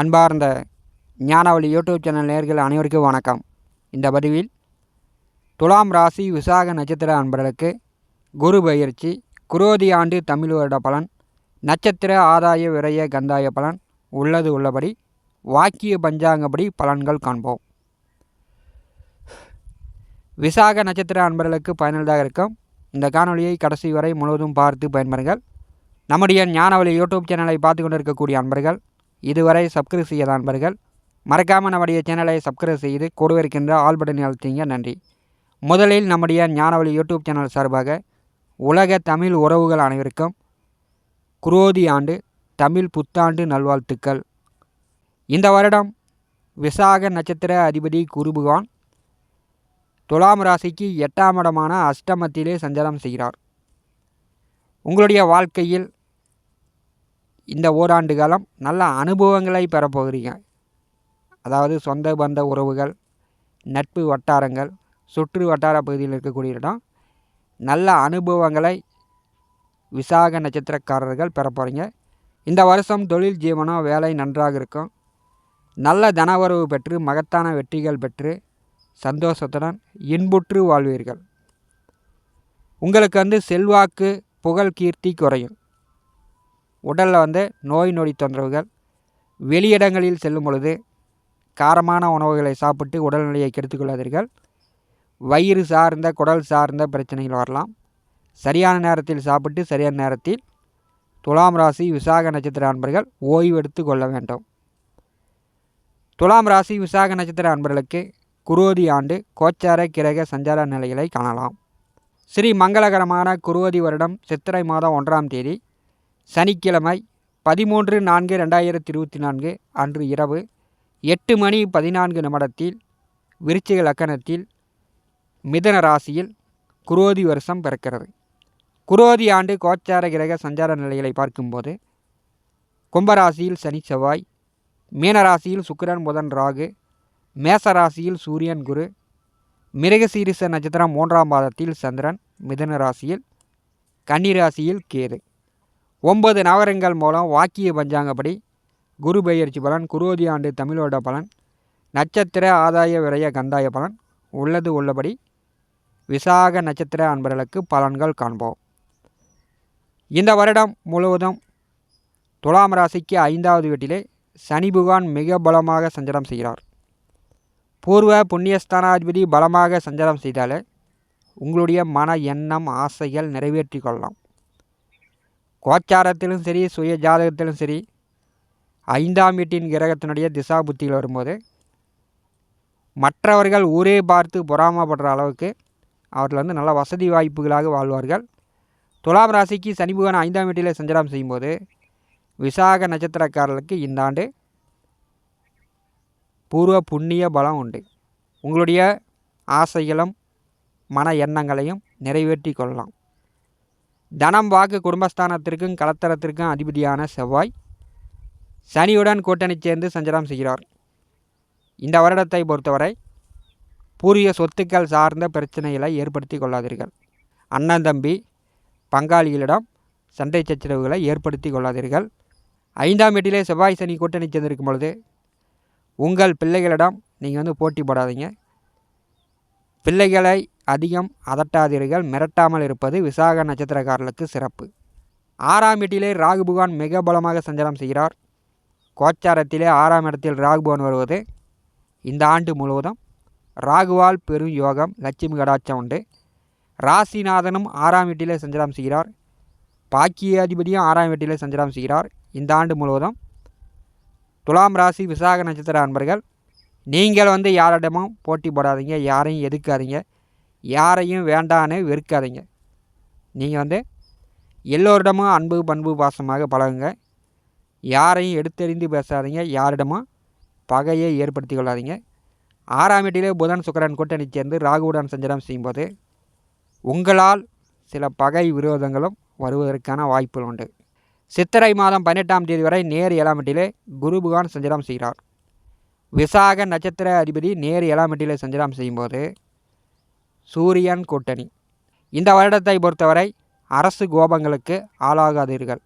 அன்பார்ந்த ஞானவழி YouTube channel நேர்கள் அனைவருக்கும் வணக்கம். இந்த பதிவில் துலாம் ராசி விசாக நட்சத்திர அன்பர்களுக்கு குரு பயிற்சி குரோதி ஆண்டு தமிழ் வருட பலன் நட்சத்திர ஆதாய விரய கந்தாய பலன் உள்ளது உள்ளபடி வாக்கிய பஞ்சாங்கப்படி பலன்கள் காண்போம். விசாக நட்சத்திர அன்பர்களுக்கு பயனுள்ளதாக இருக்கும். இந்த காணொலியை கடைசி வரை முழுவதும் பார்த்து பயன்பெறுங்கள். நம்முடைய ஞானவழி யூடியூப் சேனலை பார்த்து கொண்டிருக்கக்கூடிய அன்பர்கள் இதுவரை சப்ஸ்கிரைப் செய்யாத நண்பர்கள் மறக்காமல் நம்முடைய சேனலை சப்ஸ்கிரைப் செய்து கூட இருக்கின்ற ஆல் பட்டனை அழுத்திங்க. நன்றி. முதலில் நம்முடைய ஞானவழி யூடியூப் சேனல் சார்பாக உலக தமிழ் உறவுகள் அனைவருக்கும் குரோதி ஆண்டு தமிழ் புத்தாண்டு நல்வாழ்த்துக்கள். இந்த வருடம் விசாக நட்சத்திர அதிபதி குரு பகவான் துலாம் ராசிக்கு எட்டாம் இடமான அஷ்டமத்திலே சஞ்சாரம் செய்கிறார். உங்களுடைய வாழ்க்கையில் இந்த ஓராண்டு காலம் நல்ல அனுபவங்களை பெறப்போகிறீங்க அதாவது சொந்த பந்த உறவுகள் நட்பு வட்டாரங்கள் சுற்று வட்டார பகுதியில் இருக்கக்கூடிய இடம் நல்ல அனுபவங்களை விசாக நட்சத்திரக்காரர்கள் பெற போகிறீங்க இந்த வருஷம் தொழில் ஜீவனம் வேலை நன்றாக இருக்கும். நல்ல தனவரவு பெற்று மகத்தான வெற்றிகள் பெற்று சந்தோஷத்துடன் இன்புற்று வாழ்வீர்கள். உங்களுக்கு வந்து செல்வாக்கு புகழ் கீர்த்தி குறையும். உடலில் வந்து நோய் நொடி தொந்தரவுகள் வெளியிடங்களில் செல்லும் பொழுது காரமான உணவுகளை சாப்பிட்டு உடல்நிலையை கெடுத்துக்கொள்ளாதீர்கள். வயிறு சார்ந்த குடல் சார்ந்த பிரச்சனைகள் வரலாம். சரியான நேரத்தில் சாப்பிட்டு சரியான நேரத்தில் துலாம் ராசி விசாக நட்சத்திர அன்பர்கள் ஓய்வெடுத்து கொள்ள வேண்டும். துலாம் ராசி விசாக நட்சத்திர அன்பர்களுக்கு குருவதி ஆண்டு கோச்சார கிரக சஞ்சார நிலைகளை காணலாம். ஸ்ரீ மங்களகரமான குருவதி வருடம் சித்திரை மாதம் ஒன்றாம் தேதி சனிக்கிழமை பதிமூன்று நான்கு ரெண்டாயிரத்தி இருபத்தி நான்கு அன்று இரவு எட்டு மணி பதினான்கு நிமிடத்தில் விருச்சிக லக்கணத்தில் மிதன ராசியில் குரோதி வருஷம் பிறக்கிறது. குரோதி ஆண்டு கோச்சார கிரக சஞ்சார நிலைகளை பார்க்கும்போது கும்பராசியில் சனி செவ்வாய் மீனராசியில் சுக்கிரன் புதன் ராகு மேசராசியில் சூரியன் குரு மிருகசீரிச நட்சத்திரம் மூன்றாம் பாதத்தில் சந்திரன் மிதன ராசியில் கன்னிராசியில் கேது. ஒன்பது நவரங்கள் மூலம் வாக்கிய பஞ்சாங்கப்படி குரு பெயர்ச்சி பலன் குரோதி ஆண்டு தமிழோட பலன் நட்சத்திர ஆதாய விரய கந்தாய பலன் உள்ளது உள்ளபடி விசாக நட்சத்திர அன்பர்களுக்கு பலன்கள் காண்போம். இந்த வருடம் முழுவதும் துலாம் ராசிக்கு ஐந்தாவது வீட்டிலே சனி புகான் மிக பலமாக சஞ்சலம் செய்கிறார். பூர்வ புண்ணியஸ்தானாதிபதி பலமாக சஞ்சலம் செய்தாலே உங்களுடைய மன எண்ணம் ஆசைகள் நிறைவேற்றி கொள்ளலாம். கோச்சாரத்திலும் சரி சுய ஜாதகத்திலும் சரி ஐந்தாம் வீட்டின் கிரகத்தினுடைய திசா புத்திகள் வரும்போது மற்றவர்கள் ஊரே பார்த்து பொறாமப்படுற அளவுக்கு அவர்கள் வந்து நல்ல வசதி வாய்ப்புகளாக வாழ்வார்கள். துலாம் ராசிக்கு சனி ஐந்தாம் வீட்டில் சஞ்சாரம் செய்யும்போது விசாக நட்சத்திரக்காரர்களுக்கு இந்த ஆண்டு பூர்வ புண்ணிய பலம் உண்டு. உங்களுடைய ஆசைகளும் மன எண்ணங்களையும் நிறைவேற்றி கொள்ளலாம். தனம் வாக்கு குடும்பஸ்தானத்திற்கும் கலத்தரத்திற்கும் அதிபதியான செவ்வாய் சனியுடன் கூட்டணி சேர்ந்து சஞ்சாரம் செய்கிறார். இந்த வருடத்தை பொறுத்தவரை பூர்வீக சொத்துக்கள் சார்ந்த பிரச்சனைகளை ஏற்படுத்தி கொள்ளாதீர்கள். அண்ணன் தம்பி பங்காளிகளிடம் சண்டை சச்சரவுகளை ஏற்படுத்தி கொள்ளாதீர்கள். ஐந்தாம் வீட்டிலே செவ்வாய் சனி கூட்டணி சேர்ந்திருக்கும் பொழுது உங்கள் பிள்ளைகளிடம் நீங்கள் வந்து போட்டி போடாதீங்க. பிள்ளைகளை அதிகம் அதட்டாதீர்கள் மிரட்டாமல் இருப்பது விசாக நட்சத்திரக்காரர்களுக்கு சிறப்பு. ஆறாம் வீட்டிலே ராகுபுகான் மிக பலமாக சஞ்சாரம் செய்கிறார். கோச்சாரத்திலே ஆறாம் இடத்தில் ராகுபவன் வருவது இந்த ஆண்டு முழுவதும். ராகுவால் பெரும் யோகம் லட்சுமி கடாட்சம் உண்டு. ராசிநாதனும் ஆறாம் வீட்டிலே சஞ்சாரம் செய்கிறார். பாக்கியாதிபதியும் ஆறாம் வீட்டிலே சஞ்சாரம் செய்கிறார். இந்த ஆண்டு முழுவதும். துலாம் ராசி விசாக நட்சத்திர அன்பர்கள் நீங்கள் வந்து யாரிடமும் போட்டி போடாதீங்க யாரையும் எதுக்காதீங்க யாரையும் வேண்டான்னு வெறுக்காதீங்க. நீங்கள் வந்து எல்லோரிடமும் அன்பு பண்பு பாசமாக பழகுங்க. யாரையும் எடுத்தெறிந்து பேசாதீங்க. யாரிடமும் பகையை ஏற்படுத்தி கொள்ளாதீங்க. ஆறாம் வீட்டிலே புதன் சுக்கரன் கூட்டணி சேர்ந்து ராகுவுடன் சஞ்சரம் செய்யும்போது உங்களால் சில பகை விரோதங்களும் வருவதற்கான வாய்ப்புகள் உண்டு. சித்திரை மாதம் பதினெட்டாம் தேதி வரை நேர் ஏழாம் வீட்டிலே குரு பகவான் செய்கிறார். விசாக நட்சத்திர அதிபதி நேர் ஏழாம் வீட்டிலே செய்யும்போது சூரியன் கூட்டணி. இந்த வருடத்தை பொறுத்தவரை அரசு கோபங்களுக்கு ஆளாகாதீர்கள்.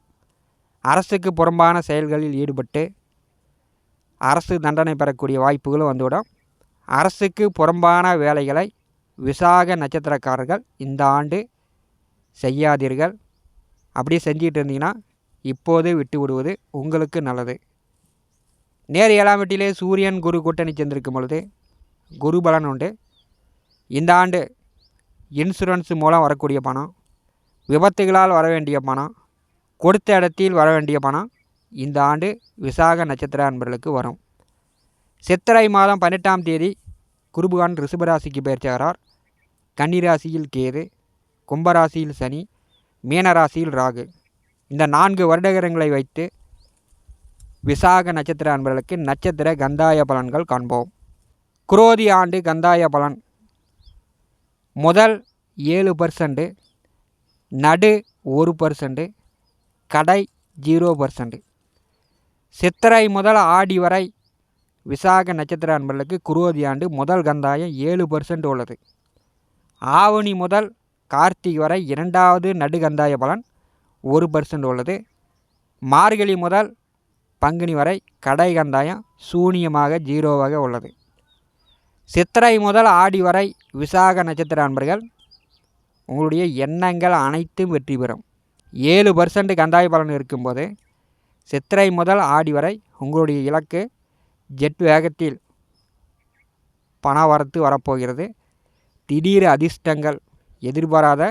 அரசுக்கு புறம்பான செயல்களில் ஈடுபட்டு அரசு தண்டனை பெறக்கூடிய வாய்ப்புகளும் வந்துவிடும். அரசுக்கு புறம்பான வேலைகளை விசாக நட்சத்திரக்காரர்கள் இந்த ஆண்டு செய்யாதீர்கள். அப்படி செஞ்சிகிட்டு இருந்தீங்கன்னா இப்போது விட்டு விடுவது உங்களுக்கு நல்லது. நேர் ஏழாம் வீட்டிலே சூரியன் குரு கூட்டணி சேர்ந்திருக்கும் பொழுது குரு பலன் உண்டு. இந்த ஆண்டு இன்சூரன்ஸ் மூலம் வரக்கூடிய பணம் விபத்துகளால் வர வேண்டிய பணம் கொடுத்த இடத்தில் வர வேண்டிய பணம் இந்த ஆண்டு விசாக நட்சத்திர அன்பர்களுக்கு வரும். சித்திரை மாதம் பன்னெண்டாம் தேதி குருபகான் ரிஷபராசிக்கு பயிற்சியாகிறார் கன்னிராசியில் கேது கும்பராசியில் சனி மீனராசியில் ராகு. இந்த நான்கு வருடகரங்களை வைத்து விசாக நட்சத்திர அன்பர்களுக்கு நட்சத்திர கந்தாய பலன்கள் காண்போம். குரோதி ஆண்டு கந்தாய பலன் முதல் ஏழு பர்சன்ட்டு நடு ஒரு பர்சன்ட்டு கடை ஜீரோ பர்சன்ட் சித்திரை முதல் ஆடி வரை விசாக நட்சத்திர அன்பர்களுக்கு குருவதி ஆண்டு முதல் கந்தாயம் ஏழு பர்சன்ட் உள்ளது. ஆவணி முதல் கார்த்திகை வரை இரண்டாவது நடுகந்தாய பலன் ஒரு பர்சன்ட் உள்ளது. மார்கழி முதல் பங்குனி வரை கடை கந்தாயம் சூனியமாக ஜீரோவாக உள்ளது. சித்திரை முதல் ஆடி வரை விசாக நட்சத்திர அன்பர்கள் உங்களுடைய எண்ணங்கள் அனைத்தும் வெற்றி பெறும். ஏழு பர்சன்ட் கந்தாய பலன் இருக்கும்போது சித்திரை முதல் ஆடி வரை உங்களுடைய இலக்கு ஜெட் வேகத்தில் பண வரத்து வரப்போகிறது. திடீர் அதிர்ஷ்டங்கள் எதிர்பாராத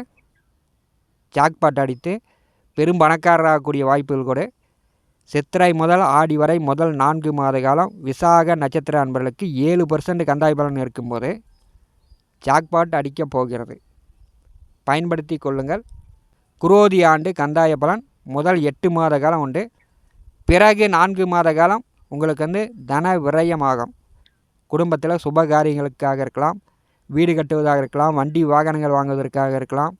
ஜாக்பாட் அடித்து பெரும் பணக்காரராகக்கூடிய வாய்ப்புகள் கூட சித்திரை முதல் ஆடி வரை முதல் நான்கு மாத காலம் விசாக நட்சத்திர அன்பர்களுக்கு ஏழு பர்சன்ட் கந்தாய் பலன் இருக்கும்போது ஜாக்பாட் அடிக்கப் போகிறது. பயன்படுத்தி கொள்ளுங்கள். குரோதி ஆண்டு கந்தாய பலன் முதல் எட்டு மாத காலம் உண்டு. பிறகு நான்கு மாத காலம் உங்களுக்கு வந்து தன விரயமாகும். குடும்பத்தில் சுப காரியங்களுக்காக இருக்கலாம் வீடு கட்டுவதாக இருக்கலாம் வண்டி வாகனங்கள் வாங்குவதற்காக இருக்கலாம்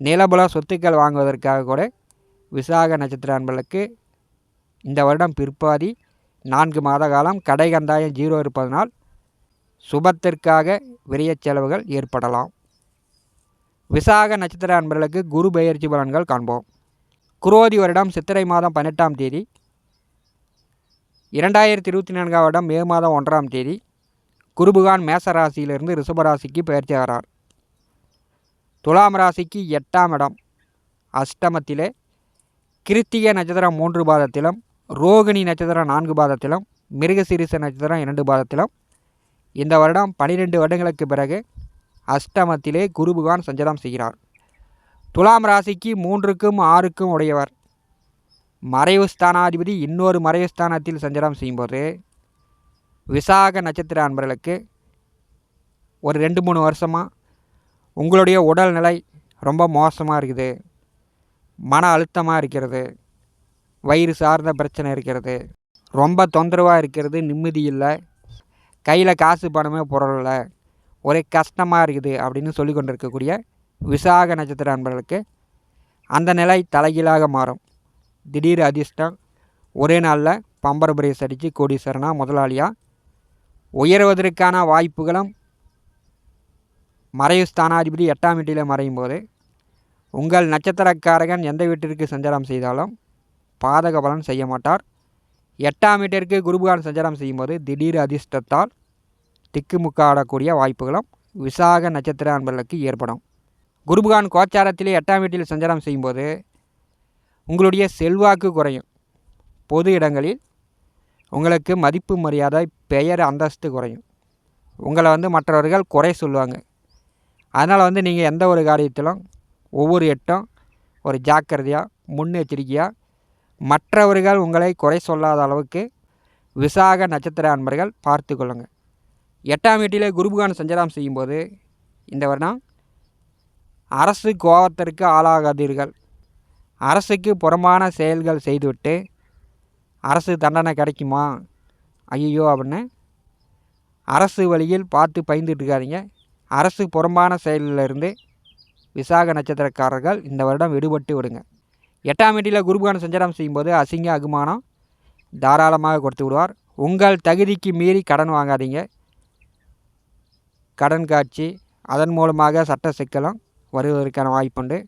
நிலபுல சொத்துக்கள் வாங்குவதற்காக கூட விசாக நட்சத்திர அன்பர்களுக்கு இந்த வருடம் பிற்பாதி நான்கு மாத காலம் கடை கந்தாயம் ஜீரோ இருப்பதனால் சுபத்திற்காக விரைய செலவுகள் ஏற்படலாம். விசாக நட்சத்திர அன்பர்களுக்கு குரு பெயர்ச்சி பலன்கள் காண்போம். குரோதி வருடம் சித்திரை மாதம் பன்னெட்டாம் தேதி. இரண்டாயிரத்தி இருபத்தி நான்காம் வருடம் மே மாதம் ஒன்றாம் தேதி. குருபுகான் மேச ராசியிலிருந்து ரிஷபராசிக்கு பயிற்சி ஆகிறார். துலாம் ராசிக்கு எட்டாம் இடம். அஷ்டமத்திலே கிருத்திக நட்சத்திரம் மூன்று பாதத்திலும் ரோகிணி நட்சத்திரம் நான்கு பாதத்திலும் மிருகசீரிச நட்சத்திரம் இரண்டு பாதத்திலும். இந்த வருடம் பனிரெண்டு வருடங்களுக்கு பிறகு அஷ்டமத்திலே குருபுகான் சஞ்சலம் செய்கிறார். துலாம் ராசிக்கு மூன்றுக்கும் ஆறுக்கும் உடையவர். மறைவு ஸ்தானாதிபதி இன்னொரு மறைவு ஸ்தானத்தில் சஞ்சலம் செய்யும்போது விசாக நட்சத்திர அன்பர்களுக்கு ஒரு ரெண்டு மூணு வருஷமாக உங்களுடைய உடல்நிலை ரொம்ப மோசமாக இருக்குது. மன அழுத்தமாக இருக்கிறது. வயிறு சார்ந்த பிரச்சனை இருக்கிறது. ரொம்ப தொந்தரவாக இருக்கிறது நிம்மதி இல்லை. கையில் காசு பணமே புரளல ஒரே கஷ்டமாக இருக்குது அப்படின்னு சொல்லி கொண்டு இருக்கக்கூடிய விசாக நட்சத்திர அன்பர்களுக்கு அந்த நிலை தலைகீழாக மாறும். திடீர் அதிர்ஷ்டம். ஒரே நாளில் பம்பர் பிரேஸ் அடித்து கோடீஸ்வரனாக முதலாளியாக உயர்வதற்கான வாய்ப்புகளும் மறைவு ஸ்தானாதிபதி எட்டாம் வீட்டில் மறையும் போது உங்கள் நட்சத்திரக்காரகன் எந்த வீட்டிற்கு சஞ்சாரம் செய்தாலும் பாதக பலன் செய்ய மாட்டார். எட்டாம் வீட்டிற்கு குருபகான் சஞ்சாரம் செய்யும்போது திடீர் அதிர்ஷ்டத்தால் திக்குமுக்காடக்கூடிய வாய்ப்புகளும் விசாக நட்சத்திர அன்பர்களுக்கு ஏற்படும். குருபகான் கோச்சாரத்திலே எட்டாம் வீட்டில் சஞ்சாரம் செய்யும்போது உங்களுடைய செல்வாக்கு குறையும். பொது இடங்களில் உங்களுக்கு மதிப்பு மரியாதை பெயர் அந்தஸ்து குறையும். உங்களை வந்து மற்றவர்கள் குறை சொல்லுவாங்க. அதனால் வந்து நீங்கள் எந்த ஒரு காரியத்திலும் ஒவ்வொரு எட்டும் ஒரு ஜாக்கிரதையாக முன்னெச்சரிக்கையாக மற்றவர்கள் உங்களை குறை சொல்லாத அளவுக்கு விசாக நட்சத்திர அன்பர்கள் பார்த்து கொள்ளுங்கள் எட்டாம் வீட்டிலே குருபுகான் சஞ்சாரம் செய்யும்போது இந்த வருடம் அரசு கோபத்திற்கு ஆளாகாதீர்கள். அரசுக்கு புறம்பான செயல்கள் செய்துவிட்டு அரசு தண்டனை கிடைக்குமா? ஐயோ அப்படின்னு அரசு வழியில் பார்த்து பயந்துட்டு அரசு புறம்பான செயலிலிருந்து விசாக நட்சத்திரக்காரர்கள் இந்த வருடம் விடுபட்டு விடுங்க. எட்டாம் வீட்டில் குருபகான் சஞ்சாரம் செய்யும்போது அசிங்க அகுமானம் தாராளமாக கொடுத்து விடுவார். உங்கள் தகுதிக்கு மீறி கடன் வாங்காதீங்க. கடன் காட்சி அதன் மூலமாக சட்ட சிக்கலும் வருவதற்கான வாய்ப்புண்டு.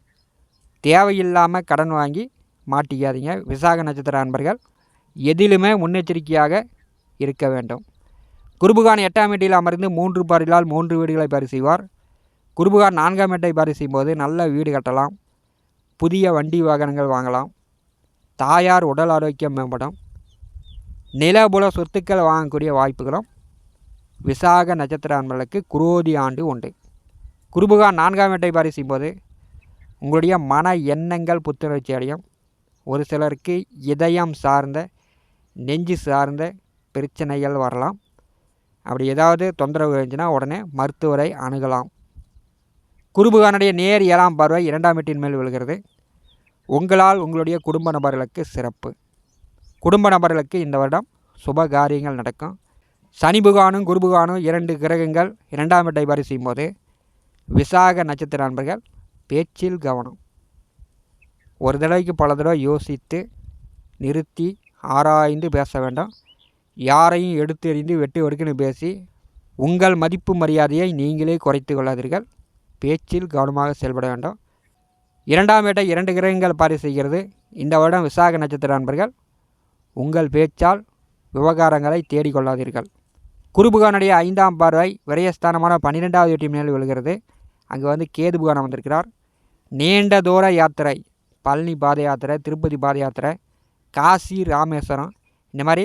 தேவையில்லாமல் கடன் வாங்கி மாட்டிக்காதீங்க. விசாக நட்சத்திர அன்பர்கள் எதிலுமே முன்னெச்சரிக்கையாக இருக்க வேண்டும். குருபுகான் எட்டாம் வீட்டில் அமர்ந்து மூன்று பாரிலால் மூன்று வீடுகளை பரிசெய்வார் குருபுகான் நான்காம் வீட்டை பரிசெய்யும் போது நல்ல வீடு கட்டலாம். புதிய வண்டி வாகனங்கள் வாங்கலாம். தாயார் உடல் ஆரோக்கியம் மேம்படும். நிலபுல சொத்துக்கள் வாங்கக்கூடிய வாய்ப்புகளும். விசாக நட்சத்திர அன்பர்களுக்கு குரோதி ஆண்டு உண்டு. குருபுகா நான்காம் வேட்டை பரி செய்யும்போது உங்களுடைய மன எண்ணங்கள் புத்துணர்ச்சி அடையும். ஒரு சிலருக்கு இதயம் சார்ந்த நெஞ்சு சார்ந்த பிரச்சனைகள் வரலாம். அப்படி ஏதாவது தொந்தரவு இருந்துச்சுன்னா உடனே மருத்துவரை அணுகலாம். குருபுகானுடைய நேர் ஏழாம் பார்வை இரண்டாம் வீட்டின் மேல் விழுகிறது. உங்களால் உங்களுடைய குடும்ப நபர்களுக்கு சிறப்பு. குடும்ப நபர்களுக்கு இந்த வருடம் சுப காரியங்கள் நடக்கும். சனி புகானும் குருபுகானும் இரண்டு கிரகங்கள் இரண்டாம் வீட்டை பாரி செய்யும்போது விசாக நட்சத்திர நண்பர்கள் பேச்சில் கவனம். ஒரு தடவைக்கு பல தடவை யோசித்து நிறுத்தி ஆராய்ந்து பேச வேண்டாம். யாரையும் எடுத்து எறிந்து வெட்டு வெடுக்குன்னு பேசி உங்கள் மதிப்பு மரியாதையை நீங்களே குறைத்து கொள்ளாதீர்கள். பேச்சில் கவனமாக செயல்பட வேண்டும். இரண்டாம் வேட்டை இரண்டு கிரகங்கள் பாரி செய்கிறது. இந்த வருடம் விசாக நட்சத்திர நண்பர்கள் உங்கள் பேச்சால் விவகாரங்களை தேடிக்கொள்ளாதீர்கள். குருபுகானுடைய ஐந்தாம் பார்வை விரயஸ்தானமான பன்னிரெண்டாவது வீட்டு மேல் விழுகிறது. அங்கே வந்து கேது புகானம் வந்திருக்கிறார் நீண்ட தூர யாத்திரை பழனி பாத யாத்திரை திருப்பதி பாத யாத்திரை காசி ராமேஸ்வரம் இந்த மாதிரி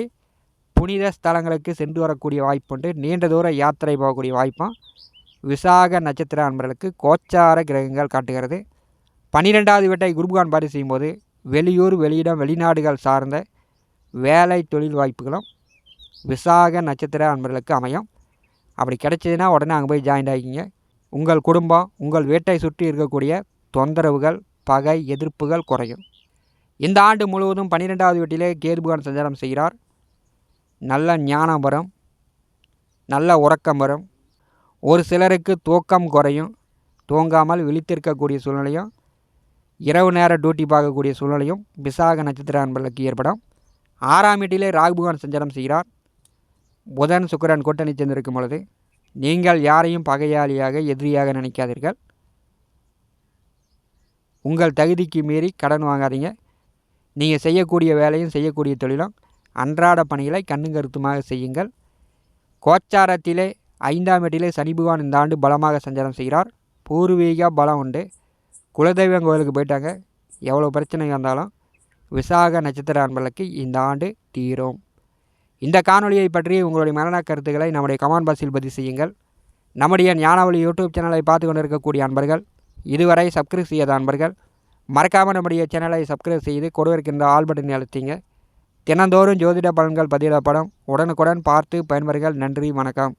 புனித ஸ்தலங்களுக்கு சென்று வரக்கூடிய வாய்ப்புண்டு. நீண்ட தூர யாத்திரை போகக்கூடிய வாய்ப்பும் விசாக நட்சத்திர அன்பர்களுக்கு கோச்சார கிரகங்கள் காட்டுகிறது. பன்னிரெண்டாவது வீட்டை குருபுகான் பாரி செய்யும்போது வெளியூர் வெளியிடம் வெளிநாடுகள் சார்ந்த வேலை தொழில் வாய்ப்புகளும் விசாக நட்சத்திர அன்பர்களுக்கு அமையும். அப்படி கிடைச்சதுன்னா உடனே அங்கே போய் ஜாயின் ஆகிக்கிங்க. உங்கள் குடும்பம் உங்கள் வீட்டை சுற்றி இருக்கக்கூடிய தொந்தரவுகள் பகை எதிர்ப்புகள் குறையும். இந்த ஆண்டு முழுவதும் பன்னிரெண்டாவது வீட்டிலே கேதுபுகான் சஞ்சாரம் செய்கிறார். நல்ல ஞானம் வரும். நல்ல உறக்கம் வரும். ஒரு சிலருக்கு தூக்கம் குறையும் தூங்காமல் விழித்திருக்கக்கூடிய சூழ்நிலையும் இரவு நேர டியூட்டி பார்க்கக்கூடிய சூழ்நிலையும் விசாக நட்சத்திர அன்பர்களுக்கு ஏற்படும். ஆறாம் வீட்டிலே ராகுபகவான் சஞ்சாரம் செய்கிறார். புதன் சுக்கரன் கூட்டணி சேர்ந்திருக்கும் பொழுது நீங்கள் யாரையும் பகையாளியாக எதிரியாக நினைக்காதீர்கள். உங்கள் தகுதிக்கு மீறி கடன் வாங்காதீங்க. நீங்கள் செய்யக்கூடிய வேலையும் செய்யக்கூடிய தொழிலும் அன்றாட பணிகளை கண்ணும் கருத்துமாக செய்யுங்கள். கோச்சாரத்திலே ஐந்தாம் வீட்டிலே சனி பகவான் இந்த ஆண்டு பலமாக சஞ்சாரம் செய்கிறார். பூர்வீக பலம் உண்டு. குலதெய்வம் கோயிலுக்கு போயிட்டாங்க. எவ்வளோ பிரச்சனை வந்தாலும் விசாக நட்சத்திர அன்பர்களுக்கு இந்த ஆண்டு தீரும். இந்த காணொலியை பற்றி உங்களுடைய மரண கருத்துக்களை நம்முடைய கமான் பாக்ஸில் பதிவு செய்யுங்கள். நம்முடைய ஞானாவளி யூடியூப் சேனலை பார்த்து கொண்டிருக்கக்கூடிய அன்பர்கள் இதுவரை சப்ஸ்கிரைப் செய்யாத அன்பர்கள் மறக்காமல் நம்முடைய சேனலை சப்ஸ்கிரைப் செய்து கொடுவிருக்கின்ற ஆல் பட்டனை அழுத்திங்க. தினந்தோறும் ஜோதிட பலன்கள் பதிவிடப்படும். உடனுக்குடன் பார்த்து பயன்பர்கள் நன்றி வணக்கம்.